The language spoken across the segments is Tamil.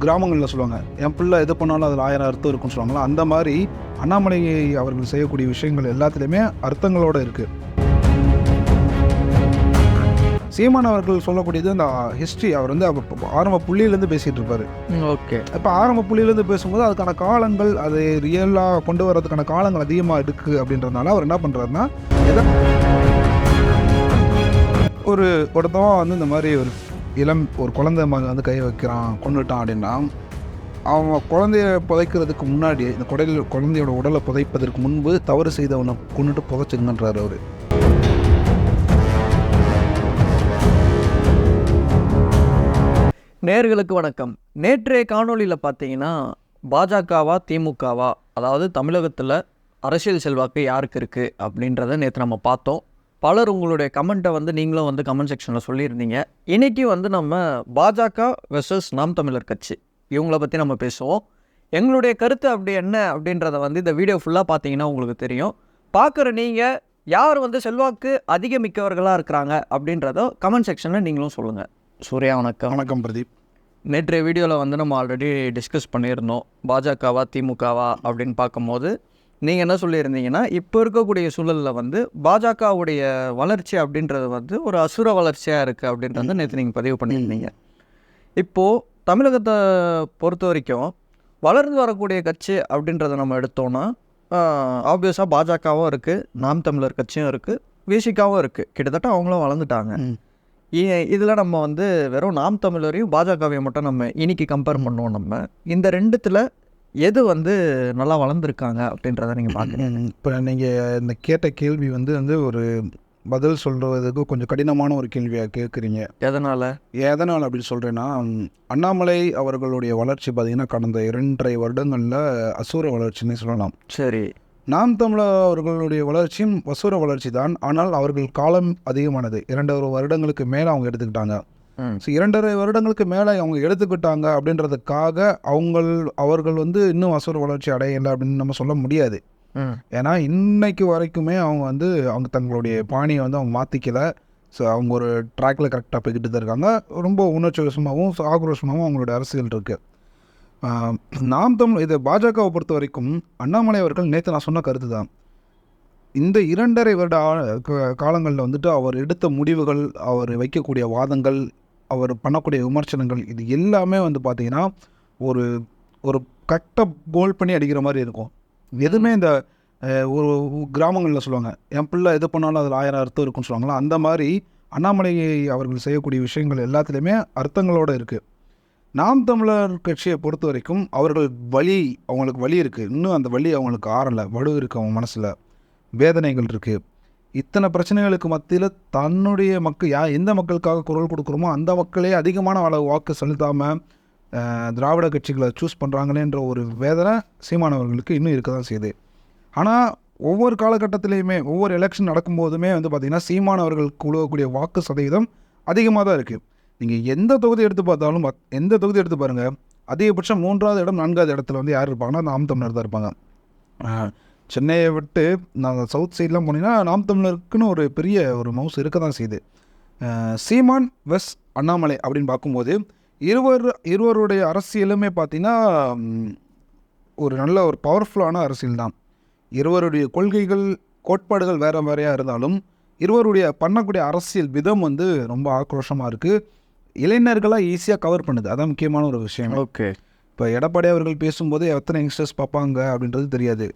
கிராமங்களில் சொல்லுவாங்க என் பிள்ளை எது பண்ணாலும் அதில் ஆயிரம் அர்த்தம் இருக்குன்னு சொல்லுவாங்களா அந்த மாதிரி அண்ணாமலை அவர்கள் செய்யக்கூடிய விஷயங்கள் எல்லாத்துலேயுமே அர்த்தங்களோட இருக்குது சீமான் அவர்கள் சொல்லக்கூடியது அந்த ஹிஸ்ட்ரி அவர் வந்து ஆரம்ப புள்ளியிலேருந்து பேசிகிட்டு இருப்பார். ஓகே. இப்போ ஆரம்ப புள்ளியிலேருந்து பேசும்போது அதுக்கான காலங்கள் அது ரியலாக கொண்டு வர்றதுக்கான காலங்கள் அதிகமாக இருக்குது அப்படின்றதுனால அவர் என்ன பண்ணுறாருன்னா எதை ஒரு ஒருத்தவன் வந்து இந்த மாதிரி ஒரு இளம் ஒரு குழந்தை மகன் வந்து கை வைக்கிறான் கொண்டுட்டான் அப்படின்னா அவன் குழந்தைய புதைக்கிறதுக்கு முன்னாடி இந்த குடலில் குழந்தையோட உடலை புதைப்பதற்கு முன்பு தவறு செய்தவனை கொண்டுட்டு புதைச்சுங்கன்றாரு அவர். நேர்களுக்கு வணக்கம். நேற்றைய காணொளியில் பார்த்தீங்கன்னா பாஜகவா திமுகவா அதாவது தமிழகத்தில் அரசியல் செல்வாக்கு யாருக்கு இருக்குது அப்படின்றத நேற்று நம்ம பார்த்தோம். பலர் உங்களுடைய கமெண்ட்டை வந்து நீங்களும் வந்து கமெண்ட் செக்ஷனில் சொல்லியிருந்தீங்க. இன்றைக்கி வந்து நம்ம பாஜக வெர்சஸ் நாம் தமிழர் கட்சி. இவங்கள பற்றி நம்ம பேசுவோம். எங்களுடைய கருத்து அப்படி என்ன அப்படின்றத வந்து இந்த வீடியோ ஃபுல்லாக பார்த்தீங்கன்னா உங்களுக்கு தெரியும். பார்க்குற நீங்கள் யார் வந்து செல்வாக்கு அதிக மிக்கவர்களாக இருக்கிறாங்க அப்படின்றத கமெண்ட் செக்ஷனில் நீங்களும் சொல்லுங்கள் சூர்யா வணக்கம். வணக்கம் பிரதீப். நேற்றைய வீடியோவில் வந்து நம்ம ஆல்ரெடி டிஸ்கஸ் பண்ணியிருந்தோம். பாஜகவா திமுகவா அப்படின்னு பார்க்கும்போது நீங்கள் என்ன சொல்லியிருந்தீங்கன்னா இப்போ இருக்கக்கூடிய சூழலில் வந்து பாஜகவுடைய வளர்ச்சி அப்படின்றது வந்து ஒரு அசுர வளர்ச்சியாக இருக்குது அப்படின்றத நேற்று நீங்கள் பதிவு பண்ணியிருந்தீங்க. இப்போது தமிழகத்தை பொறுத்த வரைக்கும் வளர்ந்து வரக்கூடிய கட்சி அப்படின்றத நம்ம எடுத்தோன்னா ஆப்வியஸாக பாஜகவும் இருக்குது நாம் தமிழர் கட்சியும் இருக்குது விசிகாவும் இருக்குது கிட்டத்தட்ட அவங்களும் வளர்ந்துட்டாங்க. இதில் நம்ம வந்து வெறும் நாம் தமிழரையும் பாஜகவையும் மட்டும் நம்ம இன்னைக்கு கம்பேர் பண்ணுவோம் நம்ம. இந்த ரெண்டுத்தில் எது வந்து நல்லா வளர்ந்துருக்காங்க அப்படின்றத நீங்கள் பார்க்குறீங்க? இப்போ நீங்கள் இந்த கேட்ட கேள்வி வந்து வந்து ஒரு பதில் சொல்கிறதுக்கு கொஞ்சம் கடினமான ஒரு கேள்வியாக கேட்குறீங்க. எதனால்? எதனால் அப்படி சொல்கிறேன்னா அண்ணாமலை அவர்களுடைய வளர்ச்சி பார்த்திங்கன்னா கடந்த இரண்டரை வருடங்களில் அசூர வளர்ச்சின்னு சொல்லலாம். சரி. நாம் தமிழர் அவர்களுடைய வளர்ச்சியும் வசூர வளர்ச்சி தான் ஆனால் அவர்கள் காலம் அதிகமானது. இரண்டரை வருடங்களுக்கு மேலே அவங்க எடுத்துக்கிட்டாங்க. ஸோ இரண்டரை வருடங்களுக்கு மேலே அவங்க எடுத்துக்கிட்டாங்க அப்படின்றதுக்காக அவங்கள் அவர்கள் வந்து இன்னும் வசூர வளர்ச்சி அடையலை அப்படின்னு நம்ம சொல்ல முடியாது. ஏன்னா இன்னைக்கு வரைக்குமே அவங்க வந்து அவங்க தங்களுடைய பாணியை வந்து அவங்க மாற்றிக்கல ஸோ அவங்க ஒரு ட்ராக்ல கரெக்டாக போய்கிட்டு தான் இருக்காங்க. ரொம்ப உணர்ச்சிவசமாகவும் ஆக்ரோஷமாகவும் அவங்களோட அரசியல் இருக்குது நாம் தமிழ் இது பாஜகவை பொறுத்த வரைக்கும் அண்ணாமலை அவர்கள் நேற்று நான் சொன்ன கருத்து தான். இந்த இரண்டரை வருட காலங்களில் வந்துட்டு அவர் எடுத்த முடிவுகள் அவர் வைக்கக்கூடிய வாதங்கள் அவர் பண்ணக்கூடிய விமர்சனங்கள் இது எல்லாமே வந்து பார்த்திங்கன்னா ஒரு ஒரு கட்டை போல் பண்ணி அடிக்கிற மாதிரி இருக்கும். எதுவுமே இந்த ஒரு கிராமங்களில் சொல்லுவாங்க என் பிள்ளை எது பண்ணாலும் அதில் ஆயிரம் அர்த்தம் இருக்குன்னு சொல்லுவாங்களா அந்த மாதிரி அண்ணாமலை அவர்கள் செய்யக்கூடிய விஷயங்கள் எல்லாத்துலேயுமே அர்த்தங்களோட இருக்குது நாம் தமிழர் கட்சியை பொறுத்த வரைக்கும் அவர்கள் வலி அவங்களுக்கு வலி இருக்குது இன்னும் அந்த வலி அவங்களுக்கு ஆறலை வலு இருக்குது அவங்க மனசில். வேதனைகள் இருக்குது இத்தனை பிரச்சனைகளுக்கு மத்தியில் தன்னுடைய மக்கள் யா எந்த மக்களுக்காக குரல் கொடுக்குறோமோ அந்த மக்களே அதிகமான அளவு வாக்கு செலுத்தாமல் திராவிட கட்சிகளை சூஸ் பண்ணுறாங்களேன்ற ஒரு வேதனை சீமானவர்களுக்கு இன்னும் இருக்க தான் செய்யுது. ஆனால் ஒவ்வொரு காலகட்டத்திலையுமே ஒவ்வொரு எலெக்ஷன் நடக்கும்போதுமே வந்து பார்த்திங்கன்னா சீமானவர்கள் உழுவக்கூடிய வாக்கு சதவீதம் அதிகமாக தான் இருக்குது நீங்கள் எந்த தொகுதி எடுத்து பார்த்தாலும் எந்த தொகுதி எடுத்து பாருங்கள் அதிகபட்சம் மூன்றாவது இடம் நான்காவது இடத்துல வந்து யார் இருப்பாங்கன்னா நாம் தமிழர் தான் இருப்பாங்க. சென்னையை விட்டு நான் சவுத் சைட்லாம் போனீங்கன்னா நாம் தமிழருக்குன்னு ஒரு பெரிய ஒரு மவுஸ் இருக்க தான் செய்யுது சீமான் வெஸ் அண்ணாமலை அப்படின்னு பார்க்கும்போது இருவர் இருவருடைய அரசியலுமே பார்த்தீங்கன்னா ஒரு நல்ல ஒரு பவர்ஃபுல்லான அரசியல் தான். இருவருடைய கொள்கைகள் கோட்பாடுகள் வேறு வேறையாக இருந்தாலும் இருவருடைய பண்ணக்கூடிய அரசியல் விதம் வந்து ரொம்ப ஆக்ரோஷமாக இருக்குது இளைஞர்களாக ஈஸியாக கவர் பண்ணுது. அதான் முக்கியமான ஒரு விஷயம். ஓகே. இப்போ எடப்பாடி அவர்கள் பேசும்போது எத்தனை யங்ஸ்டர்ஸ் பார்ப்பாங்க அப்படின்றது தெரியாது.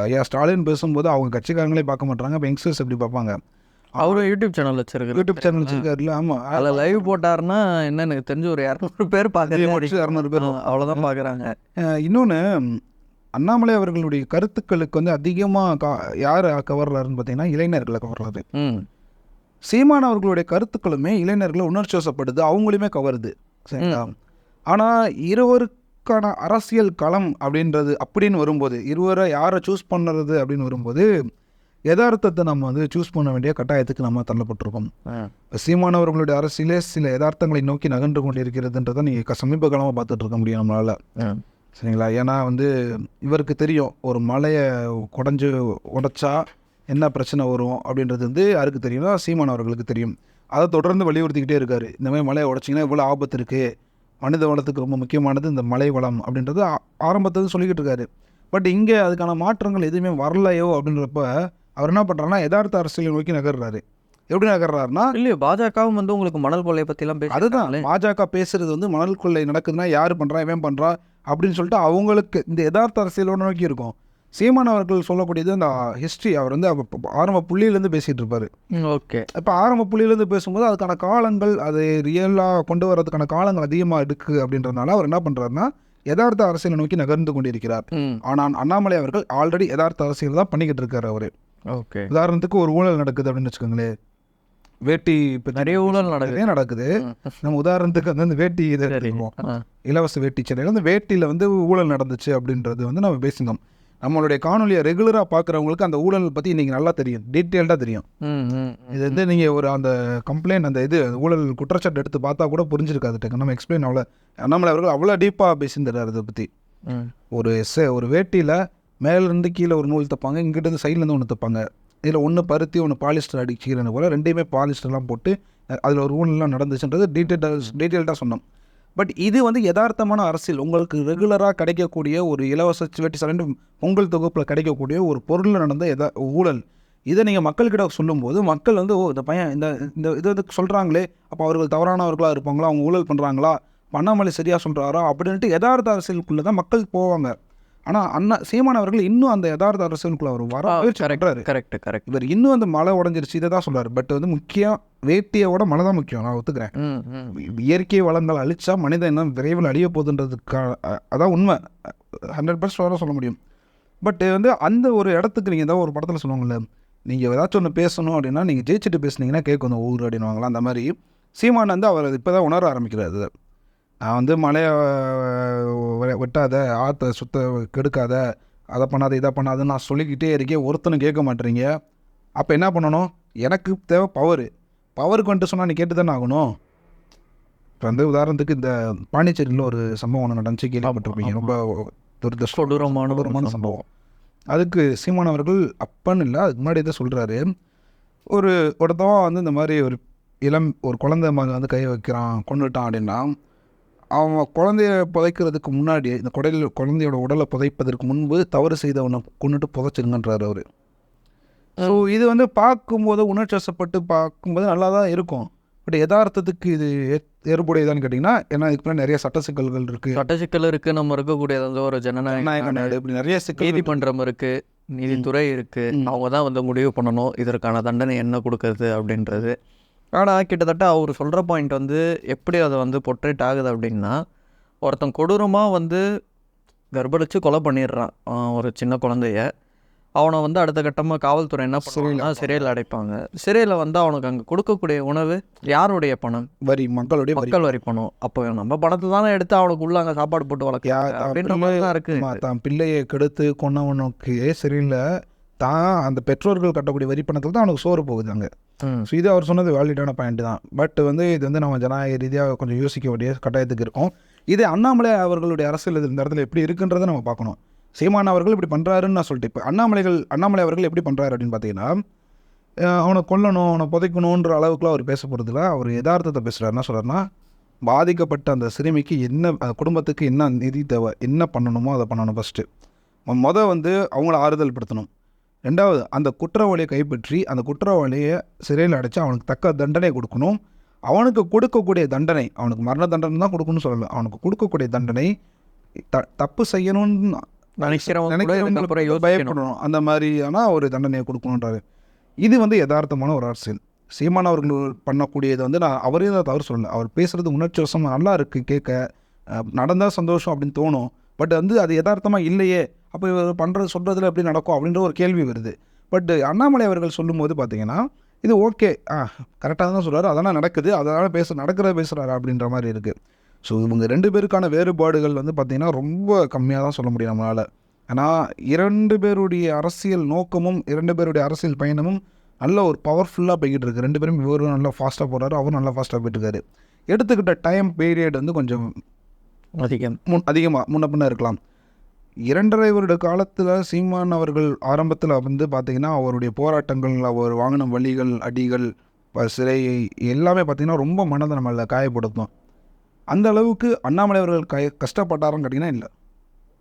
ஐயா ஸ்டாலின் பேசும்போது அவங்க கட்சிக்காரங்களே பார்க்க மாட்டாங்க இப்போ யங்ஸ்டர்ஸ் எப்படி பார்ப்பாங்க? அவரு யூடியூப் சேனல் வச்சிருக்காரு. யூடியூப் சேனல் வச்சிருக்காருல ஆமாம் அதில் லைவ் போட்டாருன்னா என்ன எனக்கு தெரிஞ்சு ஒரு இரநூறு பேர் பார்க்குறேன் இரநூறு பேர். அவ்வளோதான் பார்க்குறாங்க. இன்னொன்று அண்ணாமலை அவர்களுடைய கருத்துக்களுக்கு வந்து அதிகமாக கா யார் கவர்றாருன்னு பார்த்தீங்கன்னா இளைஞர்களை கவர்றாரு ம். சீமான் அவர்களுடைய கருத்துக்களுமே இளைஞர்களை உணர்ச்சி வசப்படுது அவங்களுமே கவருது சரிங்களா? ஆனால் இருவருக்கான அரசியல் களம் அப்படின்றது அப்படின்னு வரும்போது இருவரை யாரை சூஸ் பண்ணுறது அப்படின்னு வரும்போது யதார்த்தத்தை நம்ம வந்து சூஸ் பண்ண வேண்டிய கட்டாயத்துக்கு நம்ம தள்ளப்பட்டிருக்கோம். ஆ. இப்ப சீமான் அவர்களுடைய அரசியலே சில யதார்த்தங்களை நோக்கி நகன்று கொண்டிருக்கிறதுன்றதை நீங்கள் சமீப காலமாக பார்த்துட்டு இருக்க முடியும் நம்மளால். சரிங்களா? ஏன்னா வந்து இவருக்கு தெரியும் ஒரு மலையை குடஞ்சு உடைச்சா என்ன பிரச்சனை வரும் அப்படின்றது வந்து யாருக்கு தெரியும்னா சீமான் அவர்களுக்கு தெரியும். அதை தொடர்ந்து வலியுறுத்திக்கிட்டே இருக்காரு. இந்த மாதிரி மலையை உடைச்சிங்கன்னா இவ்வளோ ஆபத்து இருக்குது மனித வளத்துக்கு ரொம்ப முக்கியமானது இந்த மலை வளம் அப்படின்றது ஆரம்பத்தில் சொல்லிக்கிட்டு இருக்காரு. பட் இங்கே அதுக்கான மாற்றங்கள் எதுவுமே வரலையோ அப்படின்றப்ப அவர் என்ன பண்ணுறாருன்னா யதார்த்த அரசியலை நோக்கி நகர்றாரு. எப்படி நகர்றாருன்னா இல்லையோ பாஜகவும் வந்து உங்களுக்கு மணல் கொள்ளையை பற்றிலாம் அதுதான் பேசுறாங்களே பாஜக பேசுறது வந்து மணல் கொள்ளை நடக்குதுன்னா யார் பண்ணுறா இவன் பண்ணுறா அப்படின்னு சொல்லிட்டு அவங்களுக்கு இந்த யதார்த்த அரசியலோட நோக்கி இருக்கும். சீமான் அவர்கள் சொல்லக்கூடியது அந்த ஹிஸ்ட்ரி அவர் வந்து ஆரம்ப புள்ளியிலேருந்து பேசிகிட்டு இருப்பார். ஓகே. இப்போ ஆரம்ப புள்ளியிலேருந்து பேசும்போது அதுக்கான காலங்கள் அது ரியலாக கொண்டு வரதுக்கான காலங்கள் அதிகமாக இருக்குது அப்படின்றதுனால அவர் என்ன பண்ணுறாருன்னா யதார்த்த அரசியலை நோக்கி நகர்ந்து கொண்டிருக்கிறார். ஆனால் அண்ணாமலை அவர்கள் ஆல்ரெடி யதார்த்த அரசியல் தான் பண்ணிக்கிட்டு இருக்காரு அவர். ஓகே. உதாரணத்துக்கு ஒரு ஊழல் நடக்குது அப்படின்னு வச்சுக்கோங்களேன் வேட்டி இப்போ நிறைய ஊழல் நடக்குது. நடக்குது. நம்ம உதாரணத்துக்கு வந்து அந்த வேட்டி இதை. இலவச வேட்டி சென்னையில் அந்த வேட்டியில் வந்து ஊழல் நடந்துச்சு அப்படின்றது வந்து நம்ம பேசினோம். நம்மளுடைய காணொலியை ரெகுலராக பார்க்குறவங்களுக்கு அந்த ஊழல் பற்றி இன்றைக்கி நல்லா தெரியும். டீட்டெயில்டாக தெரியும். இது வந்து நீங்கள் ஒரு அந்த கம்ப்ளைண்ட் அந்த இது ஊழல் குற்றச்சாட்டு எடுத்து பார்த்தா கூட புரிஞ்சிருக்காது டக்கு நம்ம எக்ஸ்பிளைன் அவ்வளோ அண்ணாமலை அவர்கள் அவ்வளோ டீப்பாக பேசியிருந்தார் அதை பற்றி ஒரு செ ஒரு வேட்டியில் மேலேருந்து கீழே ஒரு நூல் தைப்பாங்க இங்கிட்டேருந்து சைட்லேருந்து ஒன்று தைப்பாங்க. இதில் ஒன்று பருத்தி ஒன்று பாலிஸ்டர் அடிச்சிக்கிறேன்னு போல் ரெண்டையுமே பாலிஸ்டர்லாம் போட்டு அதில் ஒரு ஊழல்லாம் நடந்துச்சுன்றது டீட்டெயில் டீட்டெயில்டாக சொன்னோம். பட் இது வந்து யதார்த்தமான அரசியல். உங்களுக்கு ரெகுலராக கிடைக்கக்கூடிய ஒரு இலவச வேட்டி சரண்டு பொங்கல் தொகுப்பில் கிடைக்கக்கூடிய ஒரு பொருளில் நடந்த எதா ஊழல். இதை நீங்கள் மக்கள்கிட்ட சொல்லும்போது மக்கள் வந்து ஓ இந்த பையன் இந்த இந்த இது வந்து சொல்கிறாங்களே அப்போ அவர்கள் தவறானவர்களாக இருப்பாங்களா? அவங்க ஊழல் பண்ணுறாங்களா பண்ணாமலை சரியாக சொல்கிறாரா அப்படின்ட்டு யதார்த்த அரசியலுக்குள்ளே தான் மக்கள் போவாங்க. ஆனால் அண்ணா சீமான் அவர்கள் இன்னும் அந்த யதார்த்த அரசியலுக்குள்ள அவர் வர பண்றாரு. கரெக்ட் கரெக்ட் இவர் இன்னும் அந்த மழை உடஞ்சிருச்சு இதை தான் சொல்றாரு. பட் வந்து முக்கியம் வேட்டியோட மழை தான் முக்கியம் நான் ஒத்துக்கிறேன். இயற்கை வளங்கள் அழிச்சா மனிதன் என்ன விரைவில் அழிய போகுதுன்றதுக்காக அதான் உண்மை. ஹண்ட்ரட் பர்சன்ட் சொல்ல முடியும். பட் வந்து அந்த ஒரு இடத்துக்கு நீங்கள் ஏதாவது ஒரு படத்தில் சொல்லுவாங்கல்ல நீங்கள் ஏதாச்சும் ஒன்று பேசணும் அப்படின்னா நீங்கள் ஜெயிச்சுட்டு பேசுனீங்கன்னா கேட்கும் ஊர் அப்படின்னுவாங்களா அந்த மாதிரி. சீமான் வந்து அவர் இப்போ தான் உணர ஆரம்பிக்கிறார். நான் வந்து மழையை வெட்டாத ஆற்ற சுத்த கெடுக்காத அதை பண்ணாத இதை பண்ணாத நான் சொல்லிக்கிட்டே இருக்கேன். ஒருத்தனும் கேட்க மாட்டேறீங்க. அப்போ என்ன பண்ணணும்? எனக்கு தேவை பவர் பவருக்கு வந்துட்டு சொன்னால் நீ கேட்டு தானே ஆகணும். இப்போ வந்து உதாரணத்துக்கு இந்த பாண்டிச்சேரியில் ஒரு சம்பவம் ஒன்று நடந்துச்சு கேள்விப்பட்டிருப்பீங்க. ரொம்ப துரதிருஷ்டம் கொடூரமான ஒரு கொடூரமான சம்பவம். அதுக்கு சீமான் அவர்கள் அப்பன்னு இல்லை அதுக்கு முன்னாடி தான் சொல்கிறாரு ஒரு ஒருத்தவன் வந்து இந்த மாதிரி ஒரு இளம் ஒரு குழந்தை மகன் வந்து கை வைக்கிறான் கொண்டுட்டான் அப்படின்னா அவன் குழந்தைய புதைக்கிறதுக்கு முன்னாடி இந்த குடையில் குழந்தையோட உடலை புதைப்பதற்கு முன்பு தவறு செய்தவனை கொண்டுட்டு புதைச்சிருங்கன்றாரு அவர். ஸோ இது வந்து பார்க்கும்போது உணர்ச்சிவசப்பட்டு பார்க்கும்போது நல்லா தான் இருக்கும். பட் யதார்த்தத்துக்கு இது ஏற்புடையதான்னு கேட்டிங்கன்னா ஏன்னா இதுக்கு முன்னாடி நிறைய சட்ட சிக்கல்கள் இருக்குது சட்ட சிக்கல் இருக்கு நம்ம இருக்கக்கூடியது வந்து ஒரு ஜனநாயக நாடு. இப்படி நிறைய சிக்கல் நீதிமன்றம் இருக்கு நீதித்துறை இருக்கு. ம். அவங்க தான் வந்து முடிவு பண்ணணும் இதற்கான தண்டனை என்ன கொடுக்கறது அப்படின்றது. ஆனால் கிட்டத்தட்ட அவர் சொல்கிற பாயிண்ட் வந்து எப்படி அதை வந்து பொட்ரேட் ஆகுது அப்படின்னா ஒருத்தன் கொடூரமாக வந்து கர்ப்பளிச்சு கொலை பண்ணிடுறான் ஒரு சின்ன குழந்தைய. அவனை வந்து அடுத்த கட்டமாக காவல்துறை என்ன பண்ணுவாங்கன்னா சிறையில் அடைப்பாங்க. சிறையில் வந்து அவனுக்கு அங்கே கொடுக்கக்கூடிய உணவு யாருடைய பணம்? வரி மக்களுடைய மக்கள் வரி பணம். அப்போ நம்ம பணத்தை தானே எடுத்து அவனுக்கு உள்ள அங்கே சாப்பாடு போட்டு வளர்க்க அப்படின்ற மாதிரி தான் இருக்கு. ஆமா, தான் பிள்ளையை கெடுத்து கொன்னவனுக்கு சரியில்லை தான் அந்த பெற்றோர்கள் கட்டக்கூடிய வரி பணத்தில் தான் அவனுக்கு சோறு போகுது அங்கே ஸோ இது அவர் சொன்னது வேலிடான பாயிண்ட் தான். பட் வந்து இது வந்து நம்ம ஜனநாயக ரீதியாக கொஞ்சம் யோசிக்க வேண்டிய கட்டாயத்துக்கு இருக்கும். இது அண்ணாமலை அவர்களுடைய அரசியல் இந்த இடத்துல எப்படி இருக்குன்றதை நம்ம பார்க்கணும். சீமான் அவர்கள் இப்படி பண்ணுறாருன்னு நான் சொல்லிட்டு இப்போ அண்ணாமலைகள் அண்ணாமலை அவர்கள் எப்படி பண்ணுறாரு அப்படின்னு பார்த்தீங்கன்னா அவனை கொல்லணும் அவனை புதைக்கணுன்ற அளவுக்குலாம் அவர் பேச போகிறதுல அவர் யதார்த்தத்தை பேசுகிறார் என்ன சொல்கிறாருன்னா பாதிக்கப்பட்ட அந்த சிறுமிக்கு என்ன குடும்பத்துக்கு என்ன நிதி தேவை என்ன பண்ணணுமோ அதை பண்ணணும் ஃபஸ்ட்டு மொதல் வந்து அவங்கள ஆறுதல் படுத்தணும் ரெண்டாவது அந்த குற்றவாளியை கைப்பற்றி அந்த குற்றவாளியை சிறையில் அடைச்சு அவனுக்கு தக்க தண்டனை கொடுக்கணும். அவனுக்கு கொடுக்கக்கூடிய தண்டனை அவனுக்கு மரண தண்டனை தான் கொடுக்கணும்னு சொல்லலை. அவனுக்கு கொடுக்கக்கூடிய தண்டனை த தப்பு செய்யணும்னு நினைக்கிறவங்க பயப்படணும். அந்த மாதிரியான ஒரு தண்டனையை கொடுக்கணுன்றாரு இது வந்து யதார்த்தமான ஒரு அரசியல். சீமான் அவர்கள் பண்ணக்கூடியது வந்து நான் அவரே தான் தவறு சொல்லலை. அவர் பேசுகிறது உணர்ச்சி வசம் நல்லா இருக்குது கேட்க. நடந்தால் சந்தோஷம் அப்படின்னு தோணும். பட் வந்து அது யதார்த்தமாக இல்லையே. அப்போ இவர் பண்ணுறது சொல்கிறதுல எப்படி நடக்கும் அப்படின்ற ஒரு கேள்வி வருது. பட் அண்ணாமலை அவர்கள் சொல்லும்போது பார்த்தீங்கன்னா இது ஓகே ஆ கரெக்டாக தான் சொல்கிறாரு அதெல்லாம் நடக்குது. அதனால் பேச நடக்கிறத பேசுகிறாரு அப்படின்ற மாதிரி இருக்குது ஸோ இவங்க ரெண்டு பேருக்கான வேறுபாடுகள் வந்து பார்த்திங்கன்னா ரொம்ப கம்மியாக தான் சொல்ல முடியும் நம்மளால். ஆனால் இரண்டு பேருடைய அரசியல் நோக்கமும் இரண்டு பேருடைய அரசியல் பயணமும் நல்ல ஒரு பவர்ஃபுல்லாக போய்கிட்டு இருக்கு. ரெண்டு பேரும் இவரும் நல்லா ஃபாஸ்ட்டாக போகிறாரு அவரும் நல்லா ஃபாஸ்ட்டாக போயிட்டு இருக்காரு. எடுத்துக்கிட்ட டைம் பீரியட் வந்து கொஞ்சம் அதிகம். முன் அதிகமாக முன்ன பின்ன இருக்கலாம். இரண்டரை வருட காலத்தில் சீமான் அவர்கள் ஆரம்பத்தில் வந்து பார்த்திங்கன்னா அவருடைய போராட்டங்கள் அவர் வாங்கின வழிகள் அடிகள் ப- சிறை எல்லாமே பார்த்திங்கன்னா ரொம்ப மனதை நம்மளை காயப்படுத்தும். அந்த அளவுக்கு அண்ணாமலை அவர்கள் க கஷ்டப்பட்டாரான்னு கேட்டிங்கன்னா இல்லை.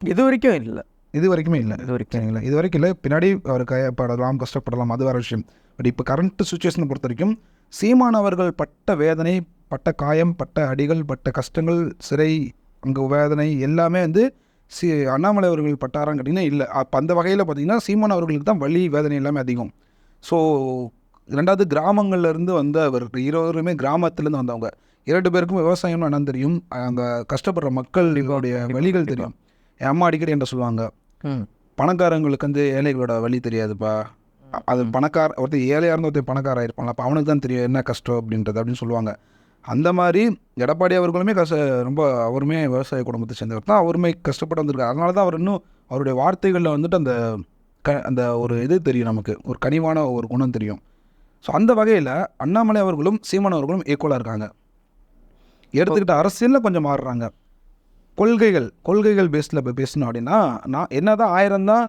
இது வரைக்கும் இல்லை. இது வரைக்குமே இல்லை. இது வரைக்கும் சரிங்களா? இது வரைக்கும் இல்லை. பின்னாடி அவர் கையப்படலாம் கஷ்டப்படலாம் அது வேறு விஷயம். பட் இப்போ கரண்ட் சுச்சுவேஷனை பொறுத்த வரைக்கும் சீமான் அவர்கள் பட்ட வேதனை பட்ட காயம் பட்ட அடிகள் பட்ட கஷ்டங்கள் சிறை அங்கே வேதனை எல்லாமே வந்து சி அண்ணாமலை அவர்கள் பட்டாரான்னு கேட்டிங்கன்னா இல்லை. அப்போ அந்த வகையில் பார்த்தீங்கன்னா சீமான் அவர்களுக்கு தான் வலி வேதனை எல்லாமே அதிகம். ஸோ ரெண்டாவது கிராமங்கள்ல இருந்து வந்த அவர் இருவருமே கிராமத்துலேருந்து வந்தவங்க. இரண்டு பேருக்கும் விவசாயம்னு என்னன்னு தெரியும். அங்கே கஷ்டப்படுற மக்களுடைய வழிகள் தெரியும். என் அம்மா அடிக்கடி என்ன சொல்லுவாங்க. பணக்காரங்களுக்கு வந்து ஏழைகளோட வழி தெரியாதுப்பா. அது பணக்கார ஒருத்தர் ஏழையாக இருந்த ஒருத்தர் பணக்காரா இருப்பாங்களா அப்போ அவனுக்கு தான் தெரியும் என்ன கஷ்டம் அப்படின்றது அப்படின்னு சொல்லுவாங்க. அந்த மாதிரி எடப்பாடி அவர்களுமே கஷ்ட ரொம்ப அவருமே விவசாய குடும்பத்தை சேர்ந்தவர் தான். அவருமே கஷ்டப்பட்டு வந்திருக்காரு. அதனால தான் அவர் இன்னும் அவருடைய வார்த்தைகளில் வந்துட்டு அந்த க அந்த ஒரு இது தெரியும் நமக்கு. ஒரு கனிவான ஒரு குணம் தெரியும். ஸோ அந்த வகையில் அண்ணாமலை அவர்களும் சீமான் அவர்களும் ஈக்குவலாக இருக்காங்க. எடுத்துக்கிட்ட அரசியலில் கொஞ்சம் மாறுறாங்க. கொள்கைகள் கொள்கைகள் பேஸில் இப்போ பேசணும் அப்படின்னா நான் என்ன தான் ஆயிரம் தான்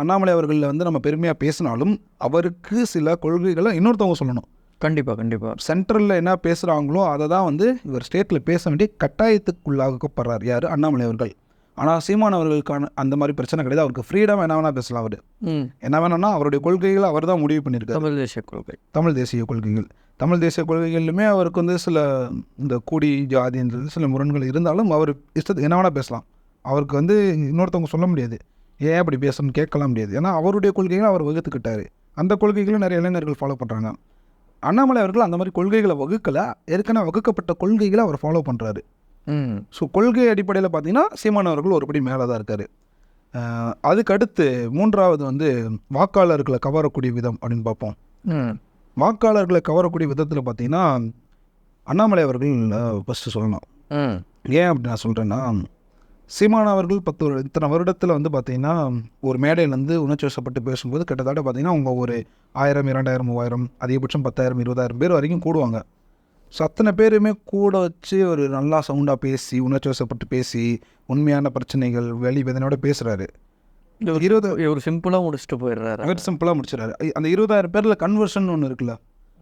அண்ணாமலை அவர்களில் வந்து நம்ம பெருமையாக பேசினாலும் அவருக்கு சில கொள்கைகளை இன்னொருத்தவங்க சொல்லணும். கண்டிப்பாக கண்டிப்பாக சென்ட்ரலில் என்ன பேசுகிறாங்களோ அதை தான் வந்து இவர் ஸ்டேட்டில் பேச வேண்டிய கட்டாயத்துக்குள்ளாக்கப்படுறார் யார்? அண்ணாமலை அவர்கள். ஆனால் சீமான் அவர்களுக்கான அந்த மாதிரி பிரச்சனை கிடையாது. அவருக்கு ஃப்ரீடம் என்ன வேணால் பேசலாம் அவர். என்ன வேணும்னா அவருடைய கொள்கைகளை அவர் தான் முடிவு பண்ணியிருக்காரு. தமிழ் தேசிய கொள்கை. தமிழ் தேசிய கொள்கைகள். தமிழ் தேசிய கொள்கைகளிலுமே அவருக்கு வந்து சில இந்த கூடி ஜாதின்றது சில முரண்கள் இருந்தாலும் அவர் இஷ்டத்துக்கு என்ன வேணால் பேசலாம். அவருக்கு வந்து இன்னொருத்தவங்க சொல்ல முடியாது. ஏன் அப்படி பேசணும்னு கேட்கலாம் முடியாது. ஏன்னா அவருடைய கொள்கைகளை அவர் வகுத்துக்கிட்டாரு. அந்த கொள்கைகளை நிறைய இளைஞர்கள் ஃபாலோ பண்ணுறாங்க அண்ணாமலை அவர்கள் அந்த மாதிரி கொள்கைகளை வகுக்கலை. ஏற்கனவே வகுக்கப்பட்ட கொள்கைகளை அவர் ஃபாலோ பண்ணுறாரு ம். ஸோ கொள்கை அடிப்படையில் பார்த்தீங்கன்னா சீமான் அவர்கள் ஒருபடி மேலே தான் இருக்கார். அதுக்கு அடுத்து மூன்றாவது வந்து வாக்காளர்களை கவரக்கூடிய விதம் அப்படின்னு பார்ப்போம். வாக்காளர்களை கவரக்கூடிய விதத்தில் பார்த்தீங்கன்னா அண்ணாமலை அவர்கள் ஃபஸ்ட்டு சொல்லணும். ஏன் அப்படி நான் சொல்கிறேன்னா சீமான் அவர்கள் பத்து ஒரு இத்தனை வருடத்தில் வந்து பார்த்தீங்கன்னா ஒரு மேடையிலேருந்து உணர்ச்சி வசப்பட்டு பேசும்போது கிட்டத்தட்ட பார்த்தீங்கன்னா அவங்க ஒரு ஆயிரம் இரண்டாயிரம் மூவாயிரம் அதிகபட்சம் பத்தாயிரம் இருபதாயிரம் பேர் வரைக்கும் கூடுவாங்க. ஸோ அத்தனை பேருமே கூட வச்சு ஒரு நல்லா சவுண்டாக பேசி உணர்ச்சி வசப்பட்டு பேசி உண்மையான பிரச்சனைகள் வெளி வேதனையோட பேசுகிறாரு இருபது இவர் சிம்பிளாக முடிச்சுட்டு போயிடுறாரு. அவர் சிம்பிளாக முடிச்சிடறாரு அந்த இருபதாயிரம் பேரில் கன்வர்ஷன் ஒன்று இருக்குல்ல?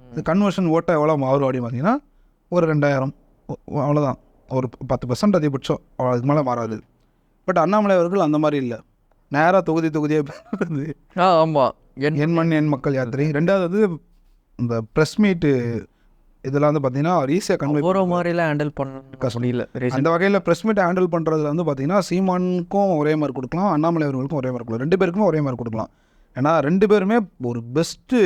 இந்த கன்வர்ஷன் ஓட்டை எவ்வளோ மாறும் அப்படின்னு பார்த்தீங்கன்னா ஒரு ரெண்டாயிரம் அவ்வளோதான் ஒரு பத்து பர்சன்ட் அதிகபட்சம். அதுக்கு மேலே மாறாது. பட் அண்ணாமலை அவர்கள் அந்த மாதிரி இல்லை. நேராக தொகுதி தொகுதியாக ஆ ஆமாம் என் என் மண் என் மக்கள் யாத்திரை. ரெண்டாவது வந்து இந்த ப்ரெஸ் மீட்டு இதெல்லாம் வந்து பார்த்தீங்கன்னா ஈஸியாக கன்வே ஒரு மாதிரிலாம் ஹேண்டில் பண்ண முடியல. அந்த வகையில் ப்ரெஸ் மீட் ஹேண்டில் பண்ணுறதுல வந்து பார்த்தீங்கன்னா சீமானுக்கும் ஒரே மாதிரி கொடுக்கலாம் அண்ணாமலை அவர்களுக்கும் ஒரே மாதிரி கொடுக்கலாம். ரெண்டு பேருக்குமே ஒரே மாதிரி கொடுக்கலாம். ஏன்னா ரெண்டு பேருமே ஒரு பெஸ்ட்டு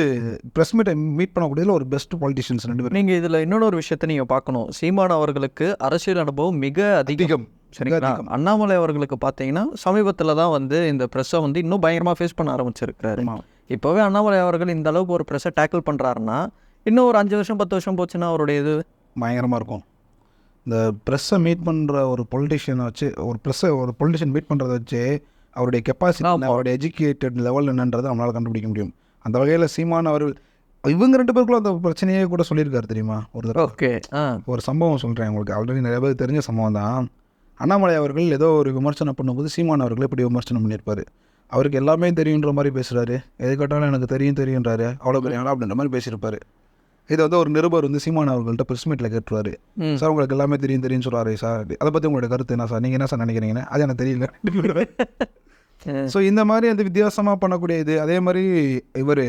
ப்ரெஸ் மீட்டை மீட் பண்ணக்கூடியதில் ஒரு பெஸ்ட் பாலிட்டிஷியன்ஸ் ரெண்டு பேரும். நீங்க இதுல இன்னொரு ஒரு விஷயத்த நீங்க பார்க்கணும். சீமான் அவர்களுக்கு அரசியல் அனுபவம் மிக அதிகம். சரிங்களா? அண்ணாமலை அவர்களுக்கு பார்த்தீங்கன்னா சமீபத்தில் தான் வந்து இந்த ப்ரெஸ்ஸை வந்து இன்னும் பயங்கரமாக ஃபேஸ் பண்ண ஆரம்பிச்சிருக்காரு ஆமா. இப்போவே அண்ணாமலை அவர்கள் இந்த அளவுக்கு ஒரு ப்ரெஸ்ஸை டேக்கிள் பண்ணுறாருன்னா இன்னும் ஒரு அஞ்சு வருஷம் பத்து வருஷம் போச்சுன்னா அவருடைய இது? பயங்கரமாக இருக்கும். இந்த ப்ரெஸ்ஸை மீட் பண்ணுற ஒரு பொலிட்டிஷியனை வச்சு ஒரு ப்ரெஸ்ஸை ஒரு பொலிட்டிஷியன் மீட் பண்ணுறத வச்சு அவருடைய கெப்பாசிட்டி. அவருடைய எஜுகேட்டட் லெவல் என்னன்றதை நம்மளால் கண்டுபிடிக்க முடியும். அந்த வகையில் சீமான் அவர்கள் இவங்க ரெண்டு பேருக்குள்ள அந்த பிரச்சனையே கூட சொல்லியிருக்காரு தெரியுமா? ஒரு தடவை. ஓகே ஒரு சம்பவம் சொல்கிறேன் உங்களுக்கு. ஆல்ரெடி நிறைய பேர் தெரிஞ்ச சம்பவம் தான். அண்ணாமலை அவர்கள் ஏதோ ஒரு விமர்சனம் பண்ணும்போது சீமான் அவர்கள் இப்படி விமர்சனம் பண்ணியிருப்பாரு? அவருக்கு எல்லாமே தெரியுன்ற மாதிரி பேசுகிறாரு எது கேட்டாலும் எனக்கு தெரியும் தெரியுன்றாரு அவ்வளோ பெரிய ஆளா அப்படின்ற மாதிரி பேசியிருப்பாரு. இது வந்து ஒரு நிருபர் வந்து சீமான் அவர்கள்ட்ட ப்ரெஸ் மீட்டில் கேட்டுருவாரு. சார் உங்களுக்கு எல்லாமே தெரியும் தெரியும் சொல்கிறாரு சார். அதை பற்றி உங்களோட கருத்து என்ன சார்? நீங்கள் என்ன சார் நினைக்கிறீங்கன்னு? அது எனக்கு தெரியல. ஸோ இந்த மாதிரி அந்த வித்தியாசமாக பண்ணக்கூடிய இது அதே மாதிரி இவர்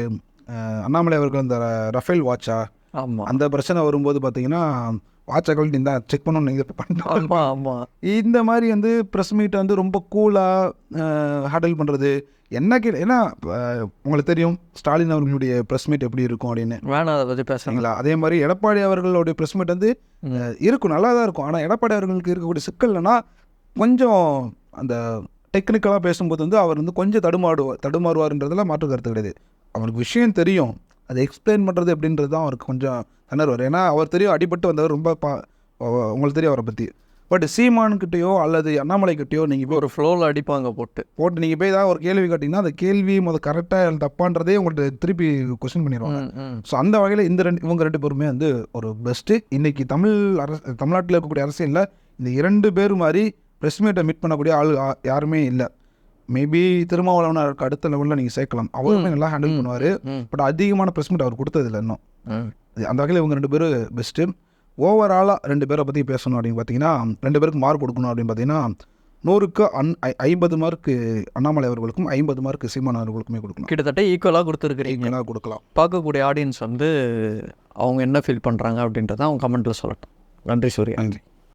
அண்ணாமலை அவர்கள் அந்த ரஃபேல் வாட்சா ஆமாம் அந்த பிரச்சனை வரும்போது பார்த்தீங்கன்னா வாட்சை கழட்டி இந்த செக் பண்ணணும் நீங்கள் பண்ணிட்டோம் ஆமாம் ஆமாம் இந்த மாதிரி வந்து ப்ரெஸ் மீட்டை வந்து ரொம்ப கூலாக ஹேண்டில் பண்ணுறது என்ன கே ஏன்னா உங்களுக்கு தெரியும் ஸ்டாலின் அவர்களுடைய ப்ரெஸ் மீட் எப்படி இருக்கும் அப்படின்னு. வேணாம் அதை பற்றி பேசுகிறீங்களா சரிங்களா? அதே மாதிரி எடப்பாடி அவர்களுடைய ப்ரெஸ் மீட் வந்து இருக்கும் நல்லா தான் இருக்கும். ஆனால் எடப்பாடி அவர்களுக்கு இருக்கக்கூடிய சிக்கல்னா கொஞ்சம் அந்த டெக்னிக்கலாக பேசும்போது வந்து அவர் வந்து கொஞ்சம் தடுமாடுவார் தடுமாறுவார்ன்றதுல மாற்று கருத்து கிடையாது. அவருக்கு விஷயம் தெரியும். அதை எக்ஸ்பிளைன் பண்ணுறது எப்படின்றது தான் அவருக்கு கொஞ்சம் திணறுவார் ஏன்னா அவர் தெரியும் அடிபட்டு வந்தவர் ரொம்ப பா உங்களுக்கு தெரியும் அவரை பற்றி பட் சீமான்கிட்டயோ அல்லது அண்ணாமலைக்கிட்டயோ நீங்கள் போய் ஒரு ஃப்ளோவில் அடிப்பாங்க போட்டு. போட்டு நீங்கள் போய் ஏதாவது ஒரு கேள்வி கேட்டிங்கன்னா அந்த கேள்வி முத கரெக்டாக தப்பான்றதே உங்கள்கிட்ட திருப்பி கொஸ்டின் பண்ணிடுவாங்க. ஸோ அந்த வகையில் இந்த ரெண்டு இவங்க ரெண்டு பேருமே வந்து ஒரு பெஸ்ட்டு இன்னைக்கு தமிழ் அரசு தமிழ்நாட்டில் இருக்கக்கூடிய அரசியலில் இந்த இரண்டு பேர் மாதிரி ப்ரெஸ் மீட்டை மீட் பண்ணக்கூடிய ஆள் யாருமே இல்லை. மேபி திருமாவளவனருக்கு அடுத்த லெவலில் நீங்கள் சேர்க்கலாம். அவருமே நல்லா ஹேண்டில் பண்ணுவார். பட் அதிகமான ப்ரெஸ் மீட் அவர் கொடுத்ததில்ல இன்னும். அந்த வகையில் இவங்க ரெண்டு பேரும் பெஸ்ட்டு ஓவராலாக ரெண்டு பேரை பற்றி பேசணும் அப்படின்னு பார்த்தீங்கன்னா ரெண்டு பேருக்கு மார்க் கொடுக்கணும் அப்படின்னு பார்த்தீங்கன்னா நூறுக்கு அன் ஐம்பது மார்க்கு அண்ணாமலை அவர்களுக்கும் ஐம்பது மார்க்கு சீமான் அவர்களுக்குமே கொடுக்கணும் கிட்டத்தட்ட ஈக்குவலாக கொடுத்துருக்குறீங்க. ஈக்குவலாக கொடுக்கலாம். பார்க்கக்கூடிய ஆடியன்ஸ் வந்து அவங்க என்ன ஃபீல் பண்ணுறாங்க அப்படின்றத அவங்க கமெண்ட்டில் சொல்லட்டும். நன்றி சூர்யா. நன்றி.